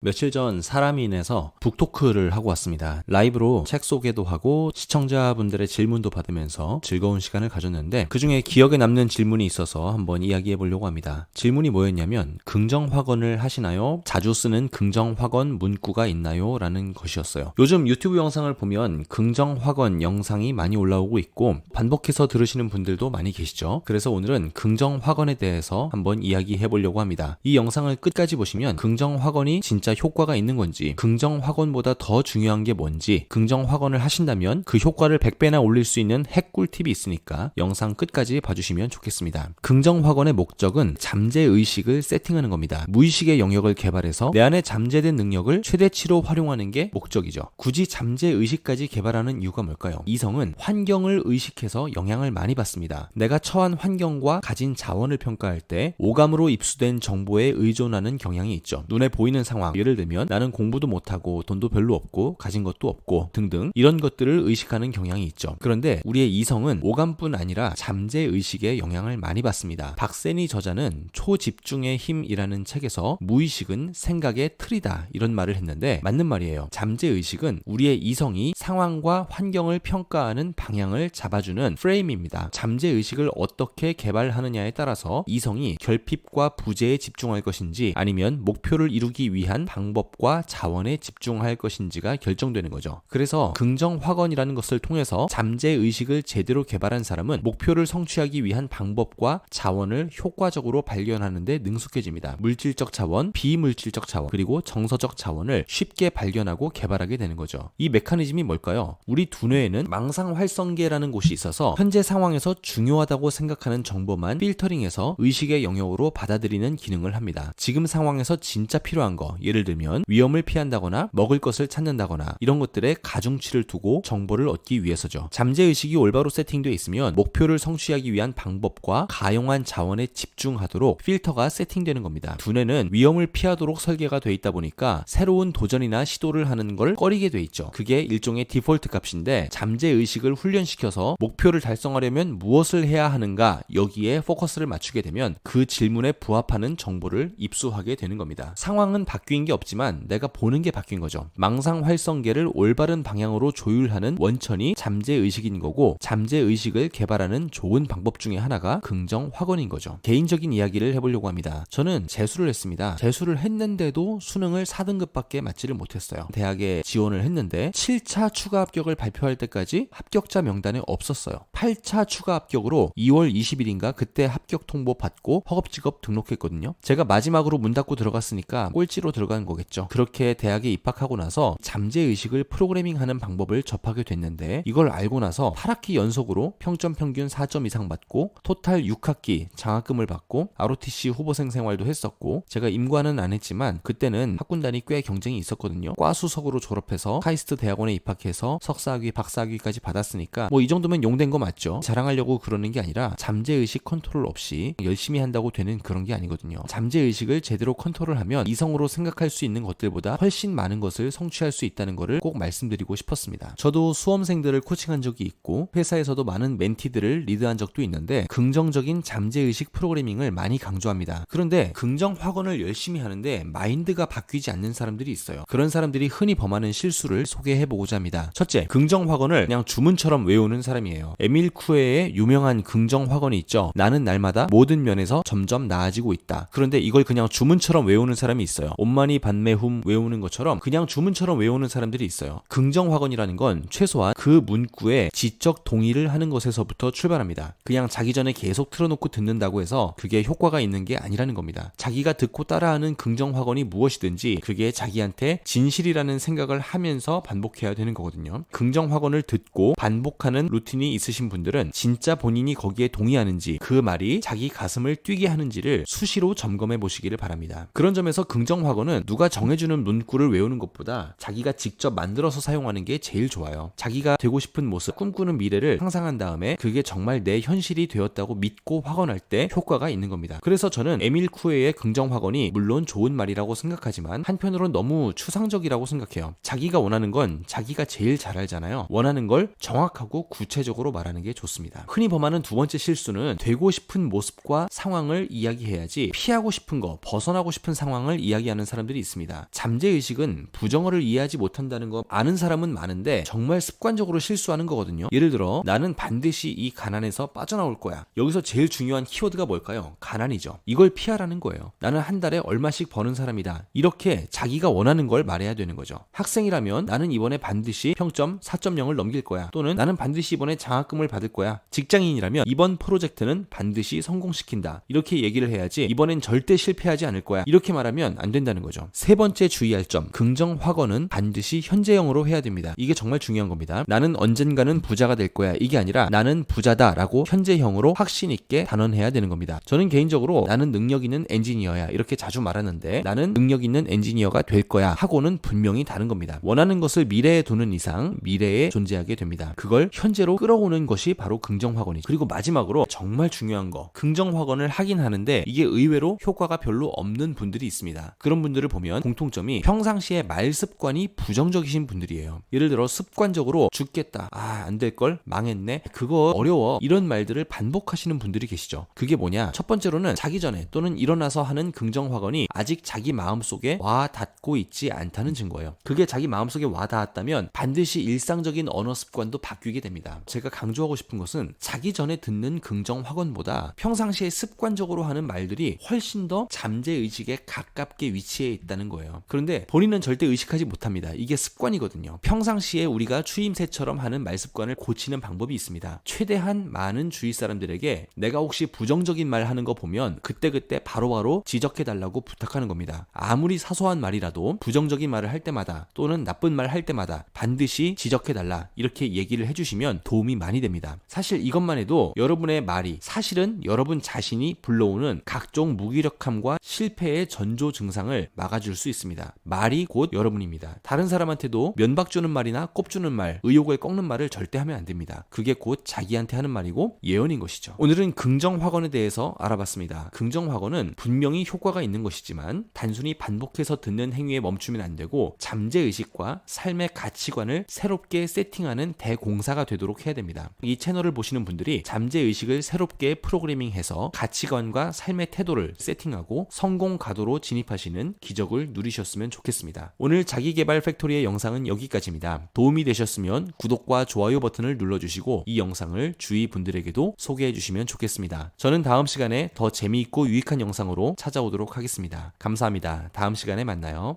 며칠 전 사람이 인해서 북토크를 하고 왔습니다. 라이브로 책 소개도 하고 시청자분들의 질문도 받으면서 즐거운 시간을 가졌는데 그 중에 기억에 남는 질문이 있어서 한번 이야기해 보려고 합니다. 질문이 뭐였냐면 긍정 확언을 하시나요? 자주 쓰는 긍정 확언 문구가 있나요? 라는 것이었어요. 요즘 유튜브 영상을 보면 긍정 확언 영상이 많이 올라오고 있고 반복해서 들으시는 분들도 많이 계시죠. 그래서 오늘은 긍정 확언에 대해서 한번 이야기해 보려고 합니다. 이 영상을 끝까지 보시면 긍정 확언이 진짜 진짜 효과가 있는 건지, 긍정 확언보다 더 중요한 게 뭔지, 긍정 확언을 하신다면 그 효과를 100배나 올릴 수 있는 핵 꿀 팁이 있으니까 영상 끝까지 봐주시면 좋겠습니다. 긍정 확언의 목적은 잠재 의식을 세팅하는 겁니다. 무의식의 영역을 개발해서 내 안에 잠재된 능력을 최대치로 활용하는 게 목적이죠. 굳이 잠재 의식까지 개발하는 이유가 뭘까요? 이성은 환경을 의식해서 영향을 많이 받습니다. 내가 처한 환경과 가진 자원을 평가할 때 오감으로 입수된 정보에 의존하는 경향이 있죠. 눈에 보이는 상황, 예를 들면 나는 공부도 못하고 돈도 별로 없고 가진 것도 없고 등등 이런 것들을 의식하는 경향이 있죠. 그런데 우리의 이성은 오감뿐 아니라 잠재 의식에 영향을 많이 받습니다. 박세니 저자는 초집중의 힘이라는 책에서 무의식은 생각의 틀이다 이런 말을 했는데 맞는 말이에요. 잠재 의식은 우리의 이성이 상황과 환경을 평가하는 방향을 잡아주는 프레임입니다. 잠재 의식을 어떻게 개발하느냐에 따라서 이성이 결핍과 부재에 집중할 것인지 아니면 목표를 이루기 위한 방법과 자원에 집중할 것인지가 결정되는 거죠. 그래서 긍정 확언이라는 것을 통해서 잠재 의식을 제대로 개발한 사람은 목표를 성취하기 위한 방법과 자원을 효과적으로 발견하는데 능숙해집니다. 물질적 자원, 비물질적 자원, 그리고 정서적 자원을 쉽게 발견하고 개발하게 되는 거죠. 이 메커니즘이 뭘까요? 우리 두뇌에는 망상 활성계라는 곳이 있어서 현재 상황에서 중요하다고 생각하는 정보만 필터링해서 의식의 영역으로 받아들이는 기능을 합니다. 지금 상황에서 진짜 필요한 거, 예를 예를 들면 위험을 피한다거나 먹을 것을 찾는다거나 이런 것들에 가중치를 두고 정보를 얻기 위해서죠. 잠재 의식이 올바로 세팅되어 있으면 목표를 성취하기 위한 방법과 가용한 자원에 집중하도록 필터가 세팅되는 겁니다. 두뇌는 위험을 피하도록 설계가 되어 있다 보니까 새로운 도전이나 시도를 하는 걸 꺼리게 돼 있죠. 그게 일종의 디폴트 값인데 잠재 의식을 훈련시켜서 목표를 달성하려면 무엇을 해야 하는가 여기에 포커스를 맞추게 되면 그 질문에 부합하는 정보를 입수하게 되는 겁니다. 상황은 바뀐 게 없지만 내가 보는 게 바뀐 거죠. 망상 활성계를 올바른 방향으로 조율하는 원천이 잠재 의식인 거고 잠재 의식을 개발하는 좋은 방법 중에 하나가 긍정 확언인 거죠. 개인적인 이야기를 해보려고 합니다. 저는 재수를 했습니다. 재수를 했는데도 수능을 4등급밖에 맞지를 못했어요. 대학에 지원을 했는데 7차 추가 합격을 발표할 때까지 합격자 명단에 없었어요. 8차 추가 합격으로 2월 20일인가 그때 합격 통보 받고 허겁지겁 등록했거든요. 제가 마지막으로 문 닫고 들어갔으니까 꼴찌로 들어간 들어간 거겠죠. 그렇게 대학에 입학하고 나서 잠재 의식을 프로그래밍하는 방법을 접하게 됐는데 이걸 알고 나서 8학기 연속으로 평점 평균 4점 이상 받고 토탈 6학기 장학금을 받고 ROTC 후보생 생활도 했었고 제가 임관은 안 했지만 그때는 학군단이 꽤 경쟁이 있었거든요. 과 수석으로 졸업해서 카이스트 대학원에 입학해서 석사학위, 박사학위까지 받았으니까 뭐 이 정도면 용된 거 맞죠. 자랑하려고 그러는 게 아니라 잠재 의식 컨트롤 없이 열심히 한다고 되는 그런 게 아니거든요. 잠재 의식을 제대로 컨트롤하면 이성으로 생각할 할 수 있는 것들보다 훨씬 많은 것을 성취할 수 있다는 것을 꼭 말씀드리고 싶었습니다. 저도 수험생들을 코칭한 적이 있고 회사에서도 많은 멘티들을 리드한 적도 있는데 긍정적인 잠재의식 프로그래밍을 많이 강조합니다. 그런데 긍정 확언을 열심히 하는데 마인드가 바뀌지 않는 사람들이 있어요. 그런 사람들이 흔히 범하는 실수를 소개해 보고자 합니다. 첫째, 긍정 확언을 그냥 주문처럼 외우는 사람이에요. 에밀 쿠에의 유명한 긍정 확언이 있죠. 나는 날마다 모든 면에서 점점 나아지고 있다. 그런데 이걸 그냥 주문처럼 외우는 사람이 있어요. 온만이 반매훔 외우는 것처럼 그냥 주문처럼 외우는 사람들이 있어요. 긍정 확언이라는 건 최소한 그 문구에 지적 동의를 하는 것에서부터 출발합니다. 그냥 자기 전에 계속 틀어놓고 듣는다고 해서 그게 효과가 있는 게 아니라는 겁니다. 자기가 듣고 따라하는 긍정 확언이 무엇이든지 그게 자기한테 진실이라는 생각을 하면서 반복해야 되는 거거든요. 긍정 확언을 듣고 반복하는 루틴이 있으신 분들은 진짜 본인이 거기에 동의하는지 그 말이 자기 가슴을 뛰게 하는지를 수시로 점검해 보시기를 바랍니다. 그런 점에서 긍정 확언은 누가 정해주는 문구를 외우는 것보다 자기가 직접 만들어서 사용하는 게 제일 좋아요. 자기가 되고 싶은 모습, 꿈꾸는 미래를 상상한 다음에 그게 정말 내 현실이 되었다고 믿고 확언할 때 효과가 있는 겁니다. 그래서 저는 에밀 쿠에의 긍정 확언이 물론 좋은 말이라고 생각하지만 한편으로는 너무 추상적이라고 생각해요. 자기가 원하는 건 자기가 제일 잘 알잖아요. 원하는 걸 정확하고 구체적으로 말하는 게 좋습니다. 흔히 범하는 두 번째 실수는 되고 싶은 모습과 상황을 이야기해야지 피하고 싶은 거, 벗어나고 싶은 상황을 이야기하는 사람들 사람들이 있습니다. 잠재 의식은 부정어를 이해하지 못한다는 거 아는 사람은 많은데 정말 습관적으로 실수하는 거거든요. 예를 들어 나는 반드시 이 가난에서 빠져나올 거야. 여기서 제일 중요한 키워드가 뭘까요? 가난이죠. 이걸 피하라는 거예요. 나는 한 달에 얼마씩 버는 사람이다. 이렇게 자기가 원하는 걸 말해야 되는 거죠. 학생이라면 나는 이번에 반드시 평점 4.0을 넘길 거야. 또는 나는 반드시 이번에 장학금을 받을 거야. 직장인이라면 이번 프로젝트는 반드시 성공시킨다. 이렇게 얘기를 해야지 이번엔 절대 실패하지 않을 거야. 이렇게 말하면 안 된다는 거죠. 세 번째 주의할 점. 긍정 확언은 반드시 현재형으로 해야 됩니다. 이게 정말 중요한 겁니다. 나는 언젠가는 부자가 될 거야. 이게 아니라 나는 부자다 라고 현재형으로 확신 있게 단언해야 되는 겁니다. 저는 개인적으로 나는 능력 있는 엔지니어야. 이렇게 자주 말하는데 나는 능력 있는 엔지니어가 될 거야 하고는 분명히 다른 겁니다. 원하는 것을 미래에 두는 이상 미래에 존재하게 됩니다. 그걸 현재로 끌어오는 것이 바로 긍정 확언이죠. 그리고 마지막으로 정말 중요한 거. 긍정 확언을 하긴 하는데 이게 의외로 효과가 별로 없는 분들이 있습니다. 그런 분들을 보면 공통점이 평상시에 말 습관이 부정적이신 분들이에요. 예를 들어 습관적으로 죽겠다. 아, 안 될 걸? 망했네. 그거 어려워. 이런 말들을 반복하시는 분들이 계시죠. 그게 뭐냐? 첫 번째로는 자기 전에 또는 일어나서 하는 긍정 확언이 아직 자기 마음속에 와 닿고 있지 않다는 증거예요. 그게 자기 마음속에 와 닿았다면 반드시 일상적인 언어 습관도 바뀌게 됩니다. 제가 강조하고 싶은 것은 자기 전에 듣는 긍정 확언보다 평상시에 습관적으로 하는 말들이 훨씬 더 잠재 의식에 가깝게 위치해 있다는 거예요. 그런데 본인은 절대 의식하지 못합니다. 이게 습관이거든요. 평상시에 우리가 추임새처럼 하는 말 습관을 고치는 방법이 있습니다. 최대한 많은 주위 사람들에게 내가 혹시 부정적인 말 하는 거 보면 그때그때 바로바로 지적해 달라고 부탁하는 겁니다. 아무리 사소한 말이라도 부정적인 말을 할 때마다 또는 나쁜 말 할 때마다 반드시 지적해 달라 이렇게 얘기를 해주시면 도움이 많이 됩니다. 사실 이것만 해도 여러분의 말이 사실은 여러분 자신이 불러오는 각종 무기력함과 실패의 전조 증상을 막아 줄 수 있습니다. 말이 곧 여러분입니다. 다른 사람한테도 면박 주는 말이나 꼽 주는 말, 의욕을 꺾는 말을 절대 하면 안 됩니다. 그게 곧 자기한테 하는 말이고 예언인 것이죠. 오늘은 긍정 확언에 대해서 알아봤습니다. 긍정 확언은 분명히 효과가 있는 것이지만 단순히 반복해서 듣는 행위에 멈추면 안 되고 잠재 의식과 삶의 가치관을 새롭게 세팅하는 대공사가 되도록 해야 됩니다. 이 채널을 보시는 분들이 잠재 의식을 새롭게 프로그래밍해서 가치관과 삶의 태도를 세팅하고 성공 가도로 진입하시는 기적을 누리셨으면 좋겠습니다. 오늘 자기개발 팩토리의 영상은 여기까지입니다. 도움이 되셨으면 구독과 좋아요 버튼을 눌러주시고 이 영상을 주위 분들에게도 소개해 주시면 좋겠습니다. 저는 다음 시간에 더 재미있고 유익한 영상으로 찾아오도록 하겠습니다. 감사합니다. 다음 시간에 만나요.